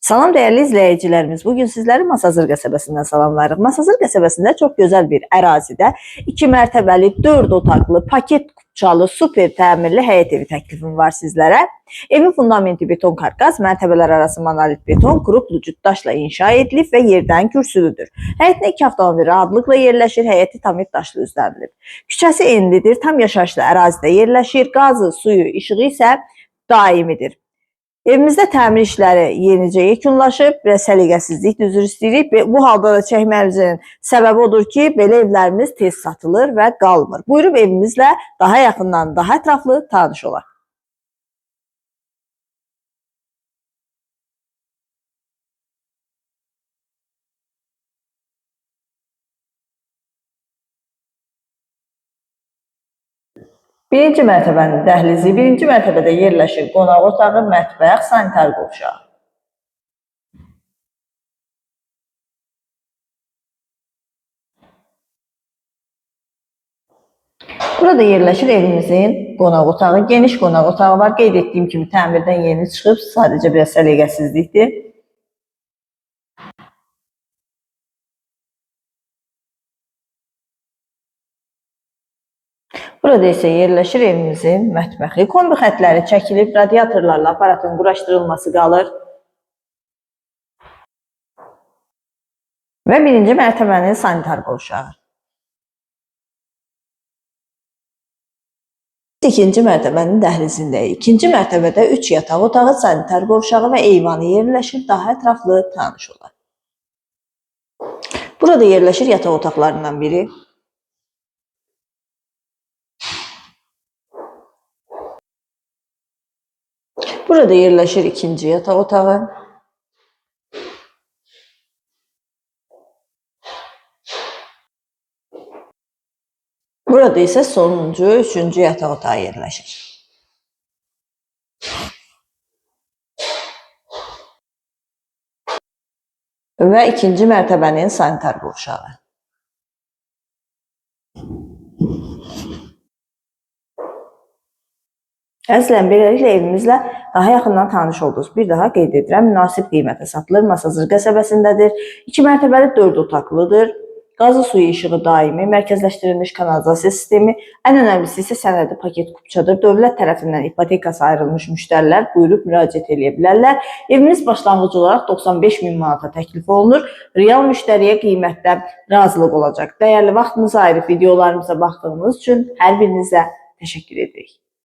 Salam değerli izleyicilerimiz. Bugün sizləri Masazır qəsəbəsindən salamlayırıq. Masazır qəsəbəsində çox gözəl bir ərazidə 2 mərtəbəli, 4 otaqlı, paket kupçalı, super təmirli həyət evi təklifim var sizlərə. Evin fundamenti beton karkas, mərtəbələr arası monolit beton, qrup lucut daşla inşa edilib və yerdən kürsülüdür. Həyətinə 2 avtomobil rahatlıqla yerləşir, həyəti tam et daşlı üzdənilib. Küçəsi enlidir, tam yaşayışlı ərazidə yerləşir, qazı, suyu, işığı isə daimidir. Evimizdə təmir işləri yenicə yekunlaşıb və səliqəsizlik üzr istəyirik. Bu halda da çəkməyimizin səbəbi odur ki, belə evlərimiz tez satılır və qalmır. Buyurub evimizlə daha yaxından, daha ətraflı tanış olaq. Birinci mərtəbənin dəhlizi, birinci mərtəbədə yerləşir qonaq otağı, mətbəx, sanitar qovşağı. Burada yerləşir evimizin qonaq otağı. Geniş qonaq otağı var. Qeyd etdiyim kimi təmirdən yeni çıxıb, sadəcə biraz səliqəsizlikdir. Burada isə yerləşir evimizin mətbəxi. Kombi xətləri çəkilib, radiatorlarla aparatın quraşdırılması qalır. Və birinci mərtəbənin sanitar qovşağı. İkinci mərtəbənin dəhlizindəyik. İkinci mərtəbədə 3 yataq otağı, sanitar qovşağı və eyvanı yerləşir. Daha ətraflı tanış olaq. Burada yerləşir yataq otaqlarından biri. Burada yerləşir ikinci yataq otağı. Burada isə sonuncu, üçüncü yataq otağı yerləşir. Və ikinci mərtəbənin sanitar qovşağı. Əslən beləliklə evimizlə daha yaxından tanış oldunuz. Bir daha qeyd edirəm, münasib qiymətə satılır. Masazır qəsəbəsindədir. 2 mərtəbəli 4 otaqlıdır. Qazı suyu işığı daimi, mərkəzləşdirilmiş kanalizasiya sistemi, ən önəmlisi isə sənədi paket kupçadır. Dövlət tərəfindən ipotekası ayrılmış müştərilər buyurub müraciət edə bilərlər. Evimiz başlanğıc olaraq 95 min manata təklif olunur. Real müştəriyə qiymətdə razılıq olacaq. Dəyərli vaxtınızı ayırıb videolarımıza baxdığınız üçün hər birinizə təşəkkür edirik.